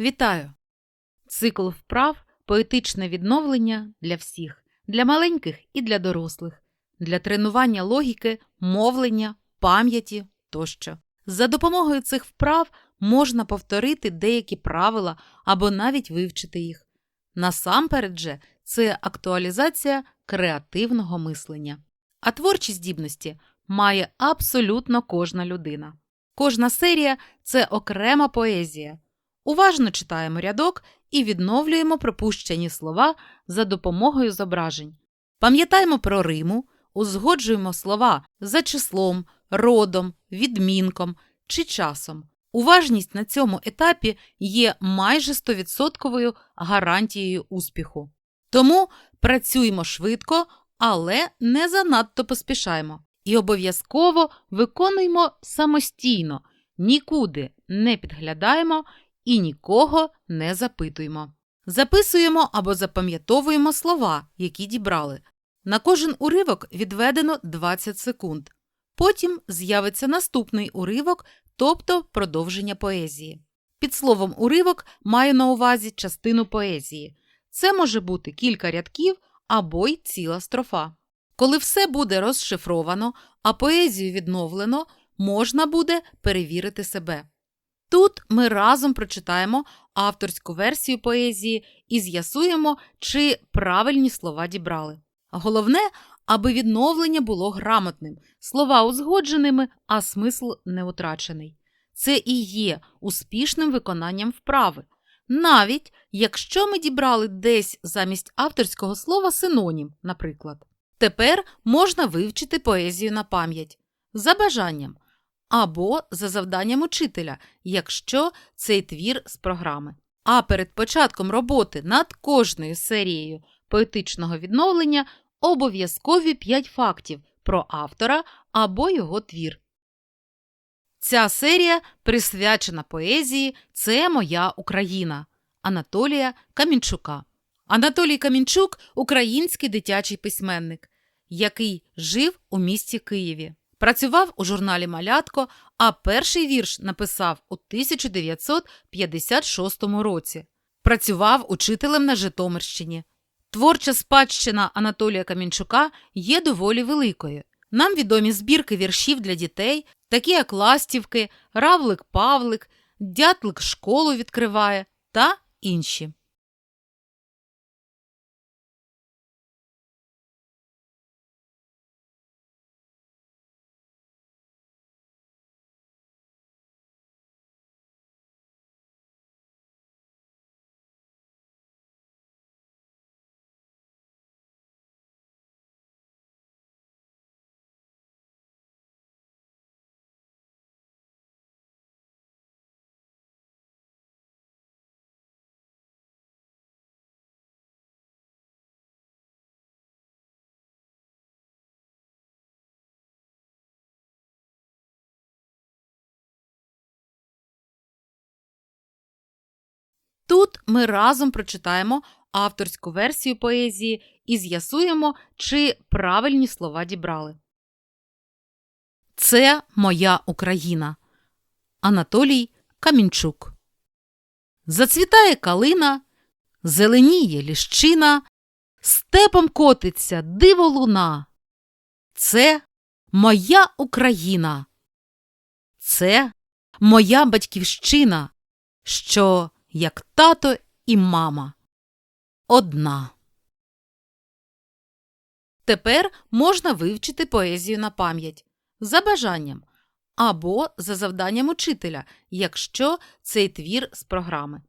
Вітаю! Цикл вправ поетичне відновлення для всіх, для маленьких і для дорослих, для тренування логіки, мовлення, пам'яті тощо. За допомогою цих вправ можна повторити деякі правила або навіть вивчити їх. Насамперед же це актуалізація креативного мислення. А творчі здібності має абсолютно кожна людина. Кожна серія це окрема поезія. Уважно читаємо рядок і відновлюємо пропущені слова за допомогою зображень. Пам'ятаємо про Риму, узгоджуємо слова за числом, родом, відмінком чи часом. Уважність на цьому етапі є майже 100% гарантією успіху. Тому працюємо швидко, але не занадто поспішаємо. І обов'язково виконуємо самостійно, нікуди не підглядаємо і нікого не запитуємо. Записуємо або запам'ятовуємо слова, які дібрали. На кожен уривок відведено 20 секунд. Потім з'явиться наступний уривок, тобто продовження поезії. Під словом уривок маю на увазі частину поезії. Це може бути кілька рядків або й ціла строфа. Коли все буде розшифровано, а поезію відновлено, можна буде перевірити себе. Тут ми разом прочитаємо авторську версію поезії і з'ясуємо, чи правильні слова дібрали. Головне, аби відновлення було грамотним, слова узгодженими, а смисл не утрачений. Це і є успішним виконанням вправи. Навіть якщо ми дібрали десь замість авторського слова синонім, наприклад. Тепер можна вивчити поезію на пам'ять за бажанням або за завданням учителя, якщо цей твір з програми. А перед початком роботи над кожною серією поетичного відновлення обов'язкові 5 фактів про автора або його твір. Ця серія присвячена поезії Це моя Україна Анатолія Камінчука. Анатолій Камінчук український дитячий письменник, який жив у місті Києві. Працював у журналі Малятко, а перший вірш написав у 1956 році. Працював учителем на Житомирщині. Творча спадщина Анатолія Камінчука є доволі великою. Нам відомі збірки віршів для дітей, такі як Ластівки, Равлик Павлик, Дятлик школу відкриває та інші. Ми разом прочитаємо авторську версію поезії і з'ясуємо, чи правильні слова дібрали. Це моя Україна. Анатолій Камінчук. Зацвітає калина, зеленіє ліщина, степом котиться диво луна. Це моя Україна. Це моя батьківщина, що як тато і мама. Одна. Тепер можна вивчити поезію на пам'ять за бажанням або за завданням учителя, якщо цей твір з програми.